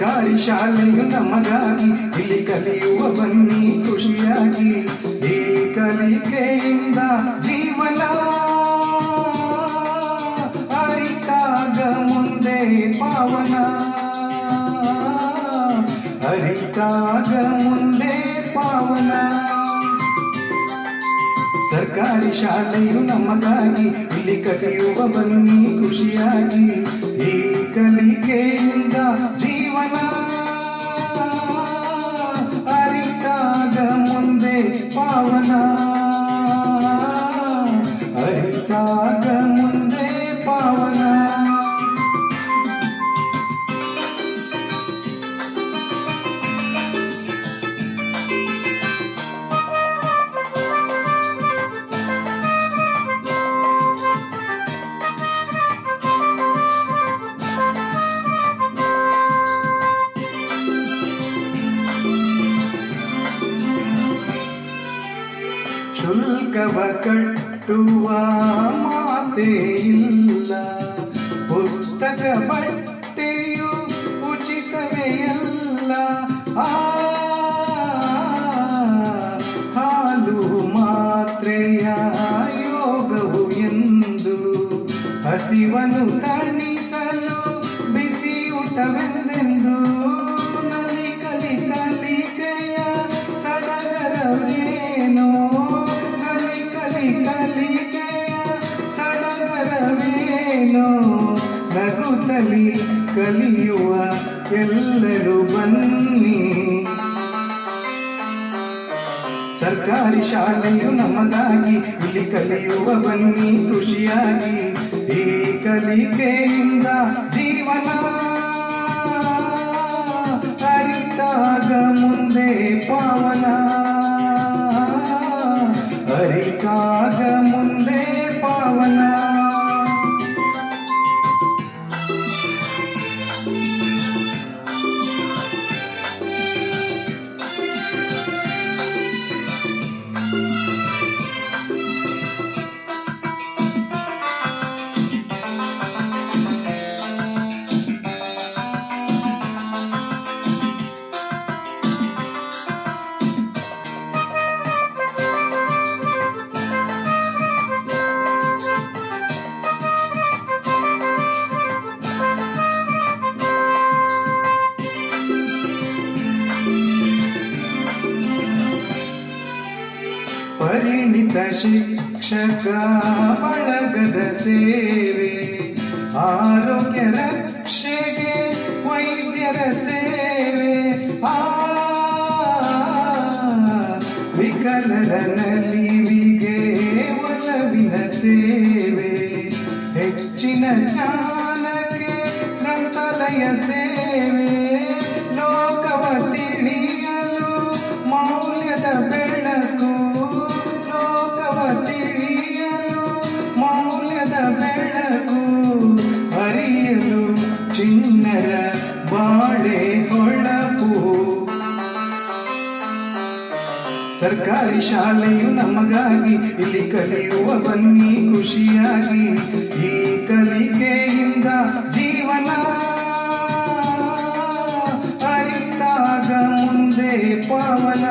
ಸರ್ಕಾರಿ ಶಾಲೆಯು ನಮಗಾಗಿ ಇಲ್ಲಿ ಕಲಿಯುವ ಬನ್ನಿ ಖುಷಿಯಾಗಿ ಈ ಕಲಿಕೆಯಿಂದ ಜೀವನ ಅರಿತಾಗ ಮುಂದೆ ಪಾವನ ಅರಿತಾಗ ಮುಂದೆ ಪಾವನ ಸರ್ಕಾರಿ ಶಾಲೆಯು ನಮಗಾಗಿ ಇಲ್ಲಿ ಕಲಿಯುವ ಬನ್ನಿ ಖುಷಿಯಾಗಿ ಈ ಕಲಿಕೆಯಿಂದ ಜೀವನ ಅರಿತಾಗ ಮುಂದೆ ಪಾವನ ಕಟ್ಟುವ ಮಾತೇ ಇಲ್ಲ. ಪುಸ್ತಕ ಬಟ್ಟೆಯು ಉಚಿತವೇ ಆ ಹಾಲು ಮಾತ್ರೆಯ ಯೋಗವು ಎಂದು ಹಸಿವನು ತಣಿಸಲು ಬಿಸಿ ಸಡಗರವೇನೋ ನಗುತ್ತಲಿ ಕಲಿಯುವ ಎಲ್ಲರೂ ಬನ್ನಿ. ಸರ್ಕಾರಿ ಶಾಲೆಯು ನಮಗಾಗಿ, ಇಲ್ಲಿ ಕಲಿಯುವ ಬನ್ನಿ ಖುಷಿಯಾಗಿ. ಈ ಕಲಿಕೆಯಿಂದ ಜೀವನ ಅರಿತಾಗ ಮುಂದೆ ಪಾವನ. ಅರಿತಾಗ ಪರಿಣಿತ ಶಿಕ್ಷಕ ಬಳಗದ ಸೇವೆ, ಆರೋಗ್ಯ ರಕ್ಷೆಗೆ ವೈದ್ಯರ ಸೇವೆ. ಆ ವಿಕಲರ ನಲಿವಿಗೆ ಒಲವಿನ ಸೇವೆ. ಹೆಚ್ಚಿನ ಜ್ಞಾನಕ್ಕೆ ಗ್ರಂಥಾಲಯ ಸೇವೆ. ಸರ್ಕಾರಿ ಶಾಲೆಯು ನಮಗಾಗಿ ಇಲ್ಲಿ ಕಲಿಯುವ ಬನ್ನಿ ಖುಷಿಯಾಗಿ ಈ ಕಲಿಕೆಯಿಂದ ಜೀವನ ಅರಿತಾಗ ಮುಂದೆ ಪಾವನ